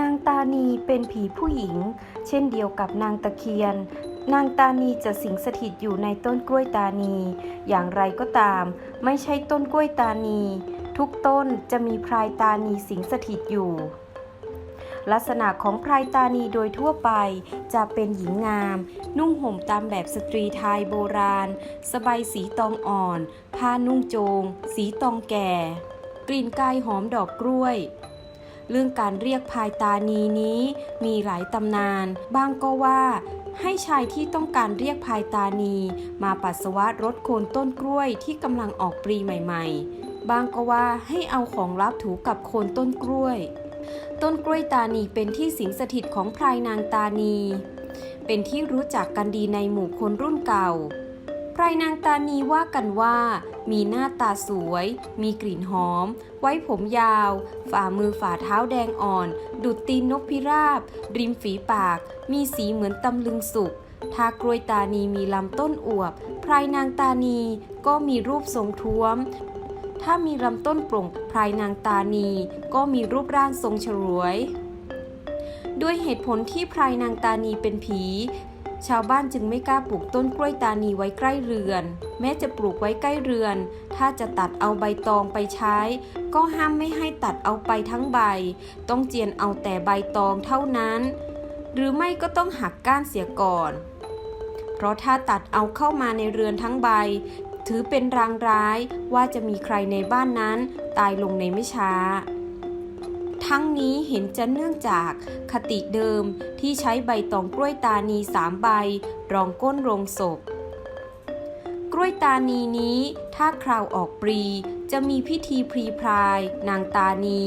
นางตานีเป็นผีผู้หญิง เช่นเดียวกับนางตะเคียน นางตานีจะสิงสถิตอยู่ในต้นกล้วยตานี อย่างไรก็ตาม ไม่ใช่ต้นกล้วยตานี ทุกต้นจะมีพรายตานีสิงสถิตอยู่ ลักษณะของพรายตานีโดยทั่วไปจะเป็นหญิงงาม นุ่งห่มตามแบบสตรีไทยโบราณ สบายสีตองอ่อน ผ้านุ่งโจง สีตองแก่ กลิ่นกายหอมดอกกล้วย เรื่องการเรียกพายตานีนี้มีหลายตำนานบางก็ว่า ให้ชายที่ต้องการเรียกพายตานี มาปัสสาวะรดโคนต้นกล้วยที่กำลังออกปลีใหม่ๆบางก็ว่าให้เอาของลับถูกับโคนต้นกล้วย ต้นกล้วยตานีเป็นที่สิงสถิตของพรายนางตานี เป็นที่รู้จักกันดีในหมู่คนรุ่นเก่า รายนางตานีว่ากันว่า มีหน้าตาสวย มีกลิ่นหอม ไว้ผมยาว ฝ่ามือฝ่าเท้าแดงอ่อน ดุดตีนนกพิราบ ริมฝีปาก มีสีเหมือนตำลึงสุกถ้ากล้วยตานีมีลำต้นอวบพรายนางตานีก็มีรูปทรงท้วม ถ้ามีลำต้นโปร่งพรายนางตานีก็มีรูปร่างทรงฉลวย ด้วยเหตุผลที่พรายนางตานีเป็นผี ชาวบ้านจึงไม่กล้าปลูกต้นกล้วยตานีไว้ใกล้เรือน แม้จะปลูกไว้ใกล้เรือน ถ้าจะตัดเอาใบตองไปใช้ ก็ห้ามไม่ให้ตัดเอาไปทั้งใบ ต้องเจียนเอาแต่ใบตองเท่านั้น หรือไม่ก็ต้องหักก้านเสียก่อน เพราะถ้าตัดเอาเข้ามาในเรือนทั้งใบ ถือเป็นรางร้ายว่าจะมีใครในบ้านนั้น ตายลงในไม่ช้า ทั้งนี้เห็นจะเนื่องจากคติเดิมที่ใช้ใบตองกล้วยตานีสามใบ รองก้นโรงศพ กล้วยตานีนี้ถ้าคราวออกปรีจะมีพิธีพรีพราย นางตานี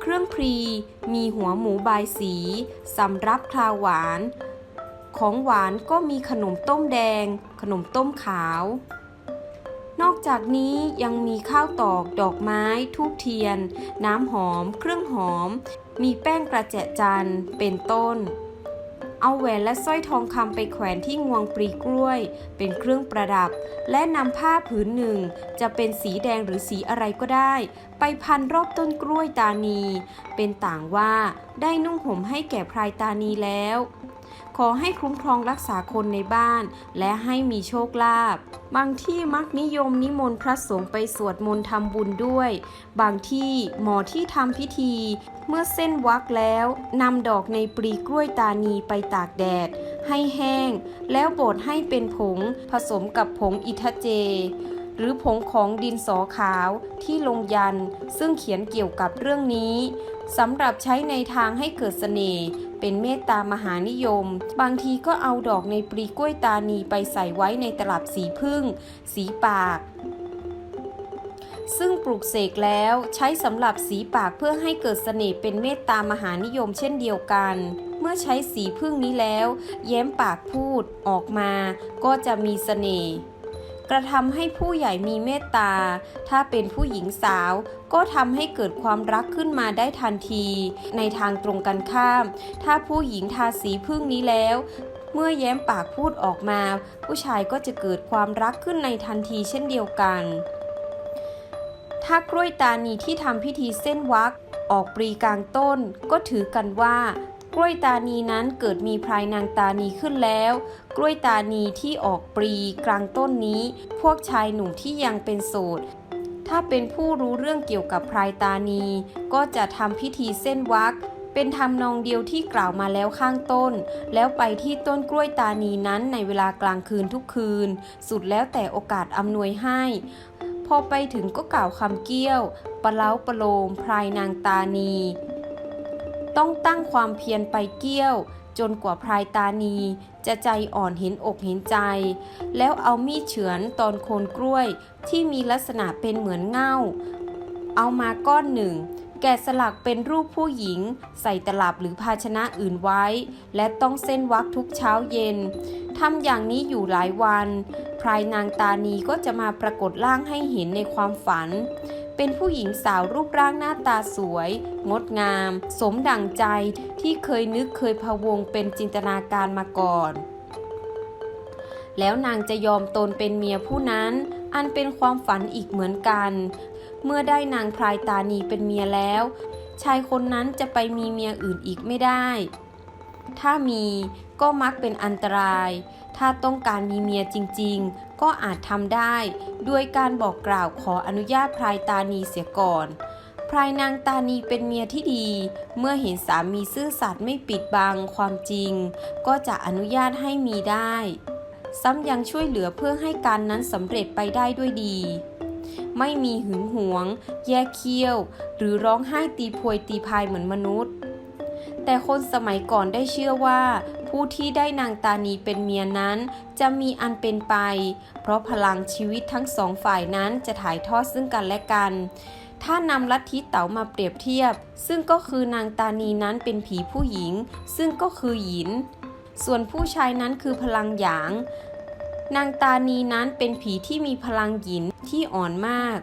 เครื่องพรีมีหัวหมูบายสีสำรับคราวหวาน ของหวานก็มีขนมต้มแดง ขนมต้มขาว นอกจากนี้ยังมีข้าวตอก ดอกไม้ ทูบเทียน น้ำหอม เครื่องหอม มีแป้งกระแจจันเป็นต้น เอาแหวนและสร้อยทองคำไปแขวนที่งวงปลีกล้วย เป็นเครื่องประดับ และนำผ้าผืนหนึ่ง จะเป็นสีแดงหรือสีอะไรก็ได้ ไปพันรอบต้นกล้วยตานี เป็นต่างว่าได้นุ่งห่มให้แก่พรายตานีแล้ว ขอให้คุ้มครองรักษาคนในบ้าน และให้มีโชคลาภบางที่มักนิยมนิมนต์พระสงฆ์ไปสวดมนต์ทำบุญด้วย บางที่หมอที่ทำพิธี เมื่อเส้นวักแล้วนำดอกในปลีกล้วยตานีไปตากแดด ให้แห้ง แล้วบดให้เป็นผงผสมกับผงอิทเจ หรือผงของดินสอขาวที่ลงยัน ซึ่งเขียนเกี่ยวกับเรื่องนี้สำหรับใช้ในทางให้เกิดเสน่ห์ เป็นเมตตามหานิยม บางทีก็เอาดอกในปลีกล้วยตานีไปใส่ไว้ในตลับสีพึ่ง สีปาก ซึ่งปลูกเสกแล้วใช้สำหรับสีปากเพื่อให้เกิดเสน่ห์เป็นเมตตามหานิยมเช่นเดียวกัน เมื่อใช้สีพึ่งนี้แล้วแย้มปากพูดออกมาก็จะมีเสน่ห์ กระทำให้ผู้ใหญ่มีเมตตา ถ้าเป็นผู้หญิงสาว ก็ทำให้เกิดความรักขึ้นมาได้ทันที ในทางตรงกันข้าม ถ้าผู้หญิงทาสีพึ่งนี้แล้วเมื่อแย้มปากพูดออกมา ผู้ชายก็จะเกิดความรักขึ้นในทันทีเช่นเดียวกัน ถ้ากล้วยตานีที่ทำพิธีเส้นวักออกปรีกลางต้นก็ถือกันว่า ล้วยตานีนั้นเกิดมีพรายนางตานีขึ้นแล้ว กล้วยตานีที่ออกปรีกลางต้นนี้ พวกชายหนุ่มที่ยังเป็นโสดถ้าเป็นผู้รู้เรื่องเกี่ยวกับพรายตานี ก็จะทำพิธีเส้นวักเป็นทำนองเดียวที่กล่าวมาแล้วข้างต้น แล้วไปที่ต้นกล้วยตานีนั้นในเวลากลางคืนทุกคืน สุดแล้วแต่โอกาสอำนวยให้ พอไปถึงก็กล่าวคำเกี้ยวปะเล้าปะโลมพรายนางตานี ต้องตั้งความเพียรไปเกี้ยว จนกว่าพรายตานี จะใจอ่อนเห็นอกเห็นใจ แล้วเอามีดเฉือนตอนโคนกล้วยที่มีลักษณะเป็นเหมือนเง่า เอามาก้อนหนึ่ง แกะสลักเป็นรูปผู้หญิง ใส่ตลับหรือภาชนะอื่นไว้ และต้องเส้นวักทุกเช้าเย็นทำอย่างนี้อยู่หลายวัน พรายนางตานีก็จะมาปรากฏร่างให้เห็นในความฝัน เป็นผู้หญิงสาวรูปร่างหน้าตาสวย งดงาม สมดั่งใจที่เคยนึกเคยพะวงเป็นจินตนาการมาก่อน แล้วนางจะยอมตนเป็นเมียผู้นั้น อันเป็นความฝันอีกเหมือนกัน เมื่อได้นางพรายตานีเป็นเมียแล้ว ชายคนนั้นจะไปมีเมียอื่นอีกไม่ได้ ถ้ามีก็มักเป็นอันตราย ถ้าต้องการมีเมียจริงๆ ก็อาจทำได้ ด้วยการบอกกล่าวขออนุญาตพรายตานีเสียก่อนพรายนางตานีเป็นเมียที่ดี เมื่อเห็นสามีซื่อสัตย์ไม่ปิดบังความจริง ก็จะอนุญาตให้มีได้ ซ้ำยังช่วยเหลือเพื่อให้การนั้นสำเร็จไปได้ด้วยดี ไม่มีหึงหวง แยกเคี้ยว หรือร้องไห้ตีโพยตีพายเหมือนมนุษย์ แต่คนสมัยก่อนได้เชื่อว่า ผู้ที่ได้นางตานีเป็นเมียนั้นจะมีอันเป็นไป เพราะพลังชีวิตทั้งสองฝ่ายนั้นจะถ่ายทอดซึ่งกันและกัน ถ้านำลัทธิเต๋ามาเปรียบเทียบ ซึ่งก็คือนางตานีนั้นเป็นผีผู้หญิง ซึ่งก็คือหยิน ส่วนผู้ชายนั้นคือพลังหยาง นางตานีนั้นเป็นผีที่มีพลังหยินที่อ่อนมาก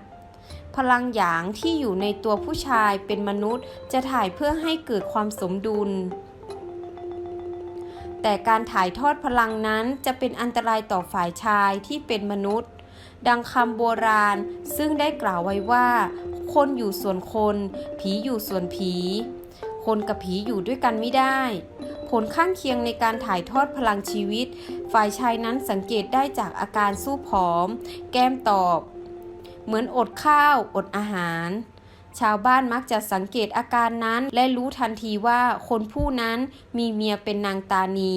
พลังหยางที่อยู่ในตัวผู้ชายเป็นมนุษย์ จะถ่ายเพื่อให้เกิดความสมดุล แต่การถ่ายทอดพลังนั้นจะเป็นอันตรายต่อฝ่ายชายที่เป็นมนุษย์ ดังคำโบราณซึ่งได้กล่าวไว้ว่า คนอยู่ส่วนคน ผีอยู่ส่วนผี คนกับผีอยู่ด้วยกันไม่ได้ผลข้างเคียงในการถ่ายทอดพลังชีวิต ฝ่ายชายนั้นสังเกตได้จากอาการสู้ผอม แก้มตอบ เหมือนอดข้าว อดอาหาร ชาวบ้านมักจะสังเกตอาการนั้น และรู้ทันทีว่าคนผู้นั้นมีเมียเป็นนางตานี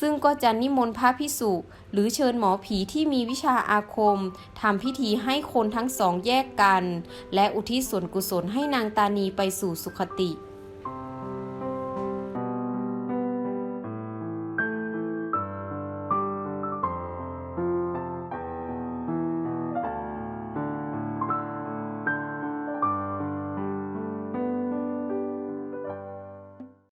ซึ่งก็จะนิมนต์พระพิสุหรือเชิญหมอผีที่มีวิชาอาคมทำพิธีให้คนทั้งสองแยกกัน และอุทิศส่วนกุศลให้นางตานีไปสู่สุคติ